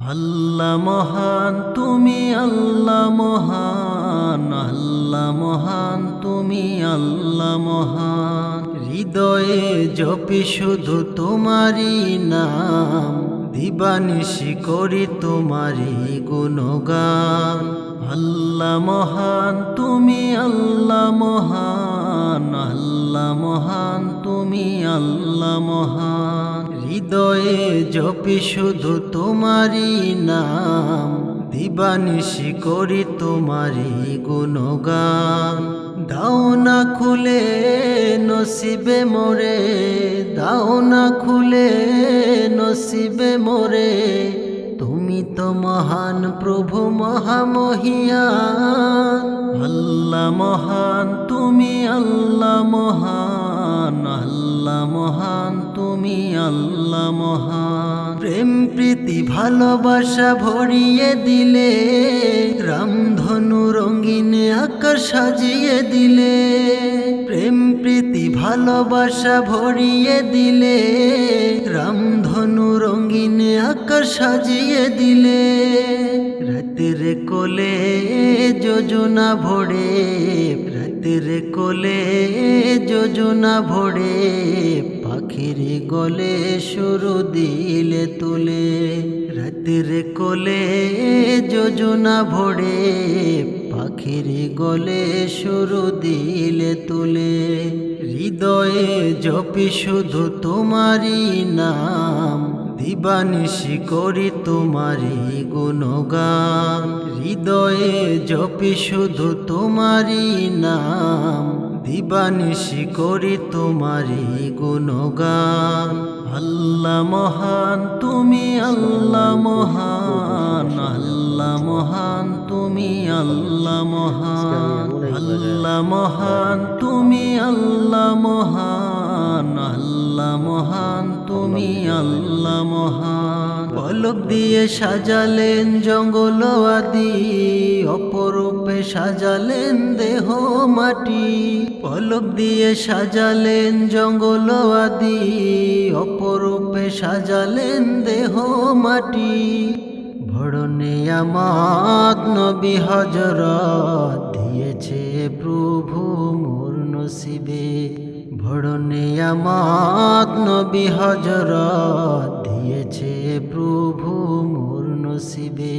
আল্লাহ মহান, তুমি আল্লাহ মহান আল্লাহ মহান, তুমি আল্লাহ মহান। হৃদয়ে জপি শুধু তোমারই নাম দিবানিশি করি তোমারই গুণগান। আল্লাহ মহান, তুমি আল্লাহ মহান আল্লাহ মহান, তুমি আল্লাহ মহান। হৃদয়ে জপি শুধু তোমারই নাম, দিবানিশি করি তোমারই গুণগান। দাও না খুলে নসিবে মোরে, দাও না খুলে নসিবে মোরে। তুমি তো মহান প্রভু, মহামহিয়ান। আল্লাহ মহান, তুমি আল্লাহ মহান। আল্লাহ মহান, তুমি আল্লাহ মহান। প্রেম, প্রীতি, ভালোবাসা ভরিয়ে দিলে রামধনু রঙিন আকাশ সাজিয়ে দিলে। প্রেম, প্রীতি, ভালোবাসা ভরিয়ে দিলে রামধনু রঙিন আকাশ সাজিয়ে দিলে। রাতের কোলে যোজনা ভোরে রাতের কোলে যোজনা ভোরে পাখির গলে শুরু দিলে তুলে। রাতের কোলে যোজনা ভোরে পাখির গলে শুরু দিলে তুলে। হৃদয়ে জপি শুধু তোমারই নাম, দিবানিশি করি তোমারই গুণগান। হৃদয়ে জপি শুধু তোমারই নাম, দিবানিশি করি তোমারই গুণগান। আল্লাহ মহান, তুমি আল্লাহ মহান আল্লাহ মহান, তুমি আল্লাহ মহান আল্লাহ মহান, তুমি আল্লাহ মহান আল্লাহ মহান, তুমি আল্লাহ মহান। পলক দিয়ে সাজালেন জঙ্গল আদি, অপরূপে সাজালেন দেহ মাটি। পলক দিয়ে সাজালেন জঙ্গল আদি, অপরূপে সাজালেন দেহ মাটি। ভরণে আমাদ নবী হজরত দিয়েছে প্রভু মোর নসিবে। ভরণে আমাদ নবী হজরত দিয়েছে নসিবে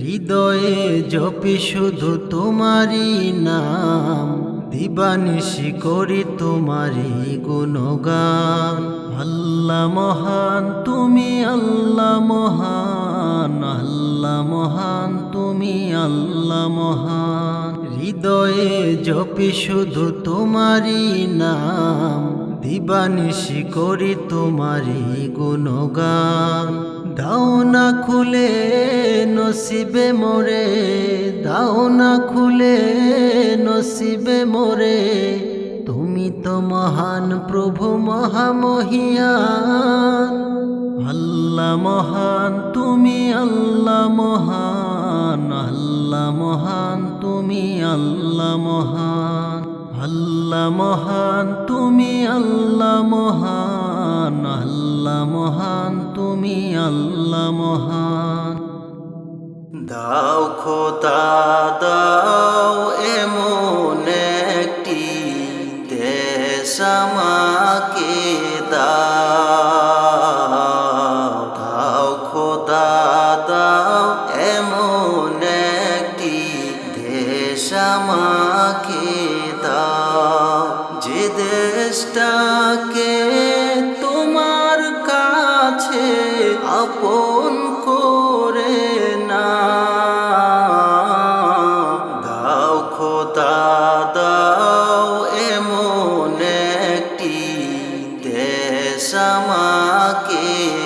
হৃদয়ে জপি শুধু তোমারই নাম, দিবানিশি করি তোমারই গুণগান। আল্লাহ মহান, তুমি আল্লাহ মহান আল্লাহ মহান, তুমি আল্লাহ মহান। হৃদয়ে জপি শুধু তোমারই নাম, দিবানিশি করি তোমারই গুণগান। দাও না খুলে নসিবে মোরে, দাও না খুলে নসিবে মোরে। তুমি তো মহান প্রভু, মহামহিয়ান। আল্লাহ মহান, তুমি আল্লাহ মহান। আল্লাহ মহান, তুমি আল্লাহ মহান। আল্লাহ মহান, তুমি আল্লাহ মহান। মহান, তুমি আল্লাহ মহান। দাও খোদা, দাও এমন একটি দেশ আমাকে দাও। দাও খোদা, দাও এমন একটি দেশ আমাকে দাও। যে দেশটাকে আমাকে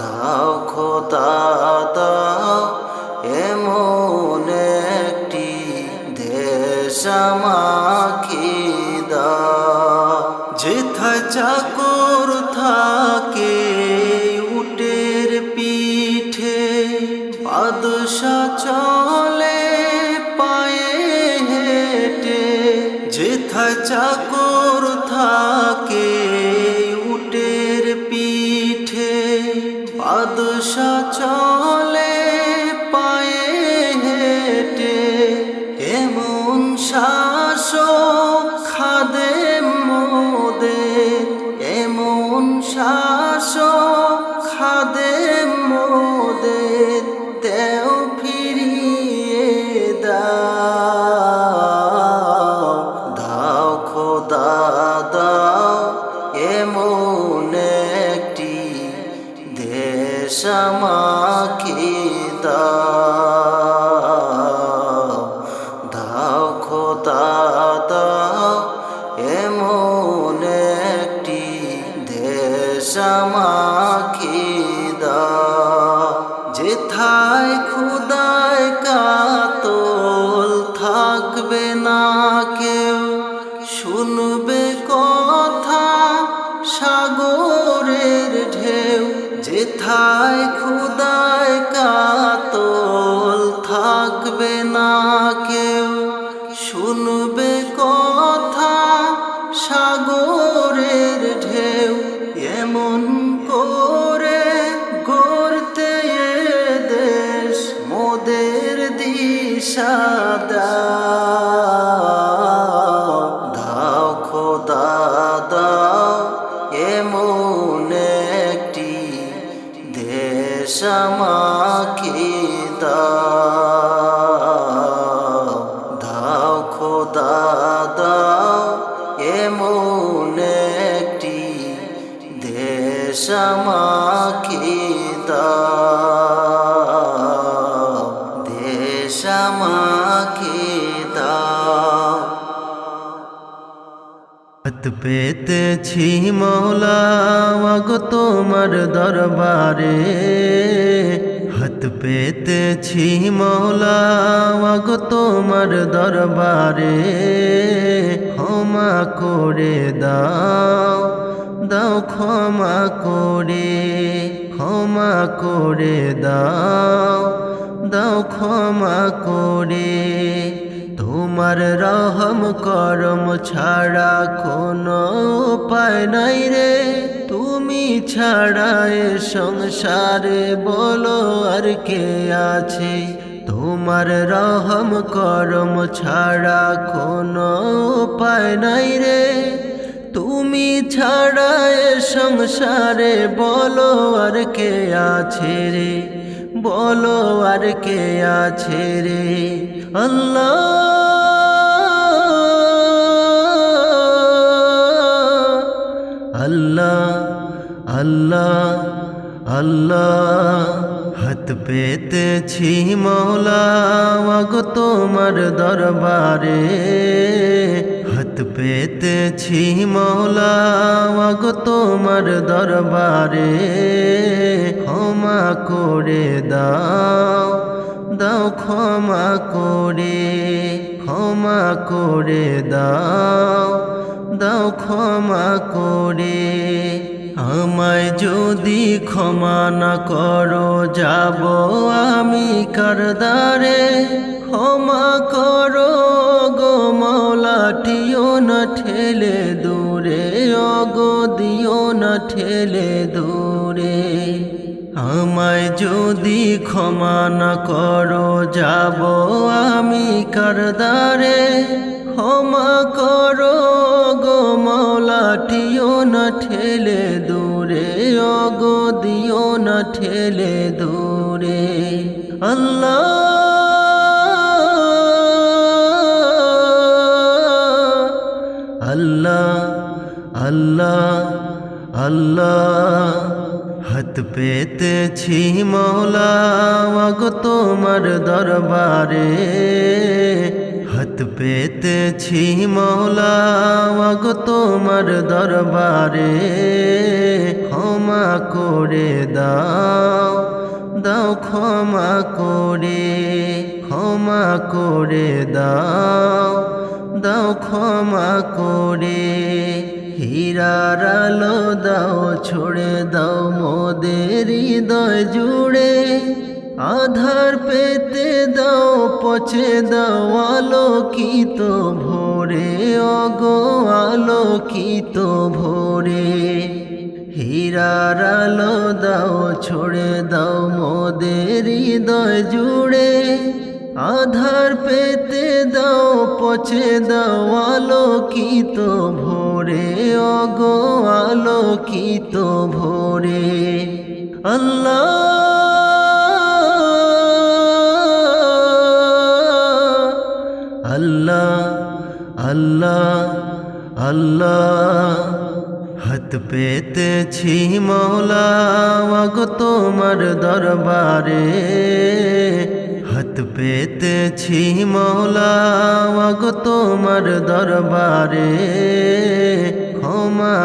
দাও খোদা, দাও এমন একটি দেশ আমাকে দাও। যেথায় চাকর থাকে উটের পিঠে বাদশা চলে পায়ে হেঁটে। যেথায় চাকর বাদশা যেথায় খুদায় কাতল থাকবে না কেউ? শুনবে কথা সাগরের ঢেউ, এমন করে গড়তে দেশ, মোদের দিশা আমাকে দাও, দেশ আমাকে মৌলা গো তোমার দরবারে। হাত পেতেছি মৌলা গো তোমার দরবারে। ক্ষমা করে দাও। দাও ক্ষমা করে ক্ষমা করে দাও দাও ক্ষমা করে। তোমার রহম করম ছাড়া কোনো উপায় নাই রে। তুমি ছাড়া এ সংসারে বলো আর কে আছে। তোমার রহম করম ছাড়া কোনো উপায় নাই রে। তুমি ছাড়া এ সংসারে বলো আর কে আছে রে? বলো আর কে আছে রে? আল্লাহ আল্লাহ আল্লাহ আল্লাহ, হাত পেতেছি মৌলা তোমার দরবারে। পেতেছি মৌলা গো তোমার দরবারে। ক্ষমা করে দাও দাও ক্ষমা করে ক্ষমা করে দাও দাও ক্ষমা করে। আমায় যদি ক্ষমা না করো, যাব আমি কারদারে। ক্ষমা করো গো মৌলাটিও না ঠেলে দূরে, অগো দিও না ঠেলে দূরে। আমায় যদি ক্ষমা না করো, যাব আমি কারদারে। ক্ষমা করো মৌলাটিও না ঠেলে দূরে, অগো দিও না ঠেলে দূরে। আল্লাহ আল্লাহ আল্লাহ আল্লাহ, হাত পেতেছি মৌলা গো তোমার দরবারে। পেতেছি মৌলা ওয়াগ তোমার দরবারে। ক্ষমা করে দাও দাও ক্ষমা করে ক্ষমা করে দাও দাও ক্ষমা করে। হীরার আলো দাও, ছড়ে দাও মোদের হৃদয় জুড়ে। আধার পেতে দাও পচে দাও, আলোকিত ভোরে, অগো আলোকিত ভোরে। হীরার আলো দাও, ছড়ে দাও মোদের হৃদয় জুড়ে। আধার পেতে দাও পচে দাও, আলোকিত ভোরে, অগো আলোকিত ভোরে। আল্লাহ আল্লাহ আল্লাহ আল্লাহ। হাত পেতেছি মৌলা গো তোমার দরবারে। হাত পেতেছি মৌলা গো তোমার দরবারে। ক্ষমা